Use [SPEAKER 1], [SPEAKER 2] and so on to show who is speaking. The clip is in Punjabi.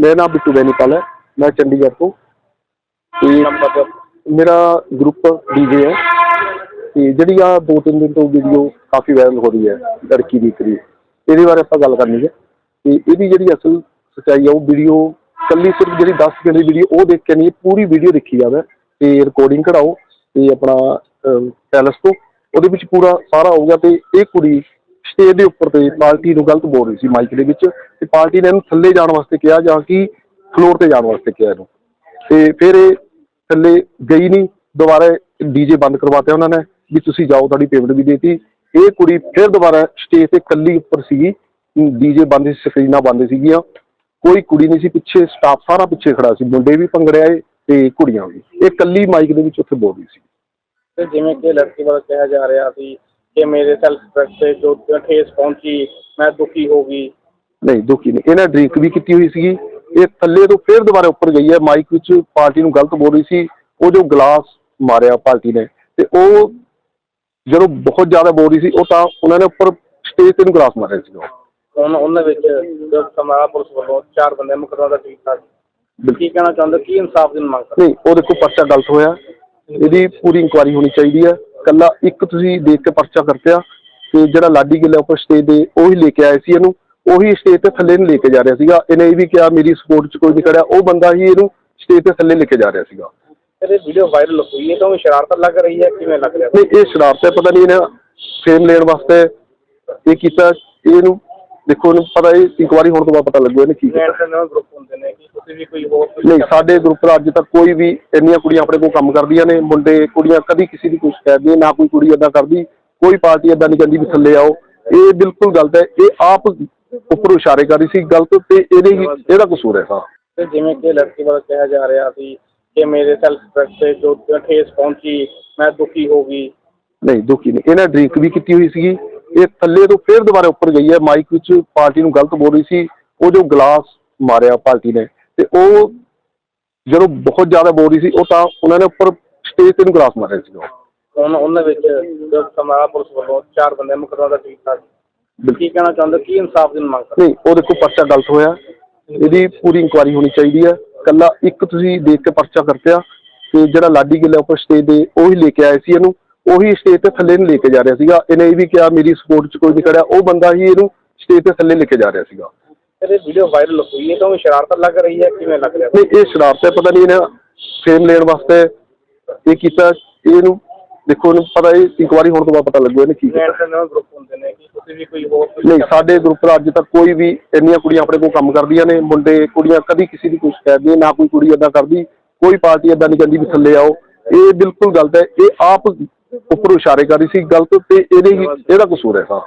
[SPEAKER 1] ਮੇਰਾ ਨਾਮ ਬਿੱਟੂ ਬੈਨੀਪਾਲ ਹੈ, ਮੈਂ ਚੰਡੀਗੜ੍ਹ ਤੋਂ। ਤੇ ਮੇਰਾ ਗਰੁੱਪ ਡੀਜੇ ਹੈ। ਤੇ ਜਿਹੜੀ ਆ ਦੋ ਤਿੰਨ ਦਿਨ ਤੋਂ ਵੀਡੀਓ ਕਾਫੀ ਵਾਇਰਲ ਹੋ ਰਹੀ ਹੈ, ਲੜਕੀ ਦੀ ਕਰੀ ਇਹਦੇ ਬਾਰੇ ਆਪਾਂ ਗੱਲ ਕਰਨੀ ਹੈ। ਤੇ ਇਹਦੀ ਜਿਹੜੀ ਅਸਲ ਸੱਚਾਈ ਆ, ਉਹ ਵੀਡੀਓ ਕੱਲੀ ਸਿਰਫ ਜਿਹੜੀ 10 ਸਕਿੰਟ ਦੀ ਵੀਡੀਓ ਉਹ ਦੇਖ ਕੇ ਨਹੀਂ ਪੂਰੀ ਵੀਡੀਓ ਦੇਖੀ ਜਾਵੇ। ਤੇ ਰਿਕਾਰਡਿੰਗ ਕਢਾਓ, ਤੇ ਆਪਣਾ ਪੈਲਸ ਤੋਂ। ਉਹਦੇ ਵਿੱਚ ਪੂਰਾ ਸਾਰਾ ਆਊਗਾ ਤੇ ਇਹ ਕੁੜੀ ਸਟੇਜ ਦੇ ਉੱਪਰ ਤੇ ਪਾਰਟੀ ਨੂੰ ਗਲਤ ਬੋਲ ਰਹੀ ਸੀ ਮਾਈਕ ਦੇ ਵਿੱਚ ਤੇ ਪਾਰਟੀ ਨੇ ਇਹਨੂੰ ਥੱਲੇ ਜਾਣ ਵਾਸਤੇ ਕਿਹਾ ਜਾਂ ਕਿ ਫਲੋਰ ਤੇ ਜਾਣ ਵਾਸਤੇ ਕਿਹਾ ਇਹਨੂੰ। ਤੇ ਫਿਰ ਇਹ ਥੱਲੇ ਗਈ ਨਹੀਂ, ਦੁਬਾਰਾ ਡੀਜੇ ਬੰਦ ਕਰਵਾਤੇ ਉਹਨਾਂ ਨੇ ਵੀ ਤੁਸੀਂ ਜਾਓ, ਤੁਹਾਡੀ ਪੇਮੈਂਟ ਵੀ ਦੇਤੀ। ਇਹ ਕੁੜੀ ਫਿਰ ਦੁਬਾਰਾ ਸਟੇਜ ਤੇ ਕੱਲੀ ਉੱਪਰ ਸੀਗੀ ਡੀਜੇ ਬੰਦ ਸੀ ਸਕਰੀਨਾਂ ਬੰਦ ਸੀਗੀਆਂ। ਕੋਈ ਕੁੜੀ ਨਹੀਂ ਸੀ, ਪਿੱਛੇ ਸਟਾਫ ਸਾਰਾ ਪਿੱਛੇ ਖੜਾ ਸੀ, ਮੁੰਡੇ ਵੀ ਭੰਗੜੇ ਆਏ ਤੇ ਕੁੜੀਆਂ ਵੀ। ਇਹ ਕੱਲੀ ਮਾਈਕ ਦੇ ਵਿੱਚ ਉੱਥੇ ਬੋਲ ਰਹੀ ਸੀ।
[SPEAKER 2] ਤੇ ਜਿਵੇਂ ਕਿ ਲੜਕੀ ਵੱਲੋਂ ਕਿਹਾ ਜਾ ਰਿਹਾ ਸੀ ਕਿ ਮੇਰੇ ਸੈਲਫ ਰਿਸਪੈਕਟ ਤੇ ਜੋ ਠੇਸ ਪਹੁੰਚੀ ਮੈਂ ਦੁਖੀ ਹੋ ਗਈ।
[SPEAKER 1] ਨਹੀਂ ਦੁਖੀ ਨਹੀਂ। ਇਹਨਾਂ ਡਰਿੰਕ ਵੀ ਕੀਤੀ ਹੋਈ ਸੀਗੀ। ਇਹ ਥੱਲੇ ਤੋਂ ਫਿਰ ਦੁਬਾਰਾ ਉੱਪਰ ਗਈ ਹੈ। ਮਾਈਕ ਵਿੱਚ ਪਾਰਟੀ ਨੂੰ ਗਲਤ ਬੋਲ ਰਹੀ ਸੀ। ਉਹ ਜੋ ਗਲਾਸ ਮਾਰਿਆ ਪਾਰਟੀ ਨੇ ਤੇ ਉਹ ਜਦੋਂ ਬਹੁਤ ਜ਼ਿਆਦਾ ਬੋਲ ਰਹੀ ਸੀ ਉਹ ਤਾਂ ਉਹਨਾਂ ਨੇ ਉੱਪਰ ਸਟੇਜ ਤੇ ਨੂੰ ਗਲਾਸ ਮਾਰਿਆ ਸੀ।
[SPEAKER 2] ਹੁਣ ਉਹਨਾਂ ਵਿੱਚ ਜੋ ਸਮਾਰਾ ਪੁਲਿਸ ਵੱਲੋਂ ਚਾਰ ਬੰਦੇ ਮੁਕਦਮਾ ਦਾ ਕੀਤਾ ਕੀ ਕਹਿਣਾ ਚਾਹੁੰਦੇ ਕੀ ਇਨਸਾਫ ਦੀ ਮੰਗ ਕਰਦੇ
[SPEAKER 1] ਨਹੀਂ ਉਹ ਦੇਖੋ ਪਰਚਾ ਗਲਤ ਹੋਇਆ। ਇਹਦੀ ਪੂਰੀ ਇਨਕੁਆਇਰੀ ਹੋਣੀ ਚਾਹੀਦੀ ਹੈ। ਕੱਲਾ ਇੱਕ ਤੁਸੀਂ ਦੇਖ ਕੇ ਪਰਚਾ ਕਰਤਿਆ ਤੇ ਜਿਹੜਾ ਲਾਡੀ ਗਿੱਲ ਉੱਪਰ ਸਟੇਜ ਦੇ ਉਹੀ ਲੈ ਕੇ ਆਏ ਸੀ ਇਹਨੂੰ। ਉਹੀ ਸਟੇਜ ਤੇ ਥੱਲੇ ਨੂੰ ਲੈ ਕੇ ਜਾ ਰਿਹਾ ਸੀਗਾ। ਇਹਨੇ ਇਹ ਵੀ ਕਿਹਾ ਮੇਰੀ ਸਪੋਰਟ 'ਚ ਕੋਈ ਨਹੀਂ ਖੜਿਆ। ਉਹ ਬੰਦਾ ਹੀ ਇਹਨੂੰ ਸਟੇਜ ਤੇ ਥੱਲੇ ਲੈ ਕੇ ਜਾ ਰਿਹਾ ਸੀਗਾ।
[SPEAKER 2] ਇਹ ਵੀਡੀਓ ਵਾਇਰਲ ਹੋਈ ਹੈ ਤਾਂ ਸ਼ਰਾਰਤ ਲੱਗ ਰਹੀ ਹੈ ਕਿਵੇਂ ਲੱਗ ਰਿਹਾ?
[SPEAKER 1] ਨਹੀਂ ਇਹ ਸ਼ਰਾਰਤ ਹੈ ਪਤਾ ਨਹੀਂ ਇਹਨੇ ਫੇਮ ਲੈਣ ਵਾਸਤੇ ਇਹ ਕੀਤਾ। ਇਹਨੂੰ ਦੇਖੋ ਇਹਨੂੰ ਪਤਾ ਇਹ ਇਨਕੁਆਇਰੀ ਹੋਣ ਤੋਂ ਬਾਅਦ ਪਤਾ ਲੱਗੂ ਇਹਨੇ ਕੀ ਕੀਤਾ।
[SPEAKER 2] ਗਰੁੱਪ ਹੁੰਦੇ ਨੇ। ਤੁਸੀਂ ਵੀ ਕੋਈ ਹੋਰ ਕੋਈ
[SPEAKER 1] ਨਹੀਂ ਸਾਡੇ ਗਰੁੱਪ ਦਾ ਅੱਜ ਤੱਕ ਕੋਈ ਵੀ ਇੰਨੀਆਂ ਕੁੜੀਆਂ ਆਪਣੇ ਕੋਲ ਕੰਮ ਕਰਦੀਆਂ ਨੇ ਮੁੰਡੇ ਕੁੜੀਆਂ ਕਦੀ ਕਿਸੇ ਦੀ ਕੋਈ ਸ਼ਿਕਾਇਤ ਨਹੀਂ ਨਾ ਕੋਈ ਕੁੜੀ ਏਦਾਂ ਕਰਦੀ ਕੋਈ ਪਾਰਟੀ ਏਦਾਂ ਨਹੀਂ ਕਹਿੰਦੀ ਵੀ ਥੱਲੇ ਆਓ। ਇਹ ਬਿਲਕੁਲ ਗਲਤ ਹੈ ਇਹ ਆਪ ਉੱਪਰੋਂ ਇਸ਼ਾਰੇ ਕਰ ਰਹੀ ਸੀ ਗਲਤ ਤੇ ਇਹਦੇ ਹੀ ਇਹਦਾ ਕਸੂਰ ਹੈ ਹਾਂ।
[SPEAKER 2] ਤੇ ਜਿਵੇਂ ਕਿ ਲੜਕੀ ਵੱਲੋਂ ਕਿਹਾ ਜਾ ਰਿਹਾ ਸੀ ਕਿ ਮੇਰੇ ਸੈਲਫ ਰਿਸਪੈਕਟ ਤੇ ਜੋ ਠੇਸ ਪਹੁੰਚੀ ਮੈਂ ਦੁਖੀ ਹੋ ਗਈ।
[SPEAKER 1] ਨਹੀਂ ਦੁਖੀ ਨਹੀਂ। ਇਹਨਾਂ ਡਰਿੰਕ ਵੀ ਕੀਤੀ ਹੋਈ ਸੀਗੀ। ਇਹ ਥੱਲੇ ਤੋਂ ਫਿਰ ਦੁਬਾਰਾ ਉੱਪਰ ਗਈ ਹੈ ਮਾਈਕ ਵਿੱਚ ਪਾਰਟੀ ਨੂੰ ਗਲਤ ਬੋਲ ਰਹੀ ਸੀ। ਉਹ ਜੋ ਗਲਾਸ ਮਾਰਿਆ ਪਾਰਟੀ ਨੇ ਤੇ ਉਹ ਜਦੋਂ ਬਹੁਤ ਜ਼ਿਆਦਾ ਬੋਲ ਰਹੀ ਸੀ ਉਹ ਤਾਂ ਉਹਨਾਂ ਨੇ ਉੱਪਰ ਸਟੇਜ ਤੇ ਨੂੰ ਗਲਾਸ ਮਾਰਿਆ ਸੀ
[SPEAKER 2] ਹੁਣ ਉਹਨਾਂ ਵਿੱਚ ਸਮਾਰਾ ਪੁਲਿਸ ਵੱਲੋਂ ਚਾਰ ਬੰਦੇ ਮੁਕਦਮਾ ਦਾ ਕੀਤਾ ਕੀ ਕਹਿਣਾ ਚਾਹੁੰਦੇ ਕੀ ਇਨਸਾਫ ਦੀ ਮੰਗ ਕਰਦੇ
[SPEAKER 1] ਨਹੀਂ ਉਹ ਦੇਖੋ ਪਰਚਾ ਗਲਤ ਹੋਇਆ। ਇਹਦੀ ਪੂਰੀ ਇਨਕੁਆਇਰੀ ਹੋਣੀ ਚਾਹੀਦੀ ਹੈ। ਕੱਲਾ ਇੱਕ ਤੁਸੀਂ ਦੇਖ ਕੇ ਪਰਚਾ ਕਰਤਿਆ ਤੇ ਜਿਹੜਾ ਲਾਡੀ ਗਿੱਲ ਉੱਪਰ ਸਟੇਜ ਦੇ ਉਹੀ ਲੈ ਕੇ ਆਏ ਸੀ ਇਹਨੂੰ। ਉਹੀ ਸਟੇਜ ਤੇ ਥੱਲੇ ਨੂੰ ਲੈ ਕੇ ਜਾ ਰਿਹਾ ਸੀਗਾ। ਇਹਨੇ ਇਹ ਵੀ ਕਿਹਾ ਮੇਰੀ ਸਪੋਰਟ 'ਚ ਕੋਈ ਨਹੀਂ ਖੜਿਆ। ਉਹ ਬੰਦਾ ਹੀ ਇਹਨੂੰ ਸਟੇਜ ਤੇ ਥੱਲੇ ਲੈ ਕੇ ਜਾ ਰਿਹਾ ਸੀਗਾ।
[SPEAKER 2] ਇਹ ਵੀਡੀਓ ਵਾਇਰਲ ਹੋਈ ਹੈ ਤਾਂ ਉਹ ਸ਼ਰਾਰਤ ਲੱਗ ਰਹੀ ਹੈ ਕਿਵੇਂ ਲੱਗ ਰਿਹਾ?
[SPEAKER 1] ਨਹੀਂ ਇਹ ਸ਼ਰਾਰਤ ਹੈ ਪਤਾ ਨਹੀਂ ਇਹਨੇ ਫੇਮ ਲੈਣ ਵਾਸਤੇ ਇਹ ਕੀਤਾ ਇਹਨੂੰ ਦੇਖੋ ਇਹਨੂੰ ਪਤਾ ਇਹ ਇਨਕੁਆਇਰੀ ਹੋਣ ਤੋਂ ਬਾਅਦ ਪਤਾ ਲੱਗੂ ਇਹਨੇ ਕੀ ਕੀਤਾ।
[SPEAKER 2] ਇੰਟਰਨੈਸ਼ਨਲ ਗਰੁੱਪ ਹੁੰਦੇ ਨੇ ਕਿ ਤੁਸੀਂ ਵੀ ਕੋਈ ਹੋਰ ਕੋਈ
[SPEAKER 1] ਨਹੀਂ ਸਾਡੇ ਗਰੁੱਪ ਦਾ ਅੱਜ ਤੱਕ ਕੋਈ ਵੀ ਇੰਨੀਆਂ ਕੁੜੀਆਂ ਆਪਣੇ ਕੋਲ ਕੰਮ ਕਰਦੀਆਂ ਨੇ ਮੁੰਡੇ ਕੁੜੀਆਂ ਕਦੀ ਕਿਸੇ ਦੀ ਕੋਈ ਸ਼ਿਕਾਇਤ ਨਹੀਂ ਨਾ ਕੋਈ ਕੁੜੀ ਏਦਾਂ ਕਰਦੀ ਕੋਈ ਪਾਰਟੀ ਏਦਾਂ ਨਹੀਂ ਕਹਿੰਦੀ ਵੀ ਥੱਲੇ ਆਓ। ਇਹ ਬਿਲਕੁਲ ਗਲਤ ਹੈ ਇਹ ਆਪ ਉੱਪਰੋਂ ਇਸ਼ਾਰੇ ਕਰ ਰਹੀ ਸੀ ਗਲਤ ਤੇ ਇਹਦੇ ਹੀ ਇਹਦਾ ਕਸੂਰ ਹੈ ਹਾਂ।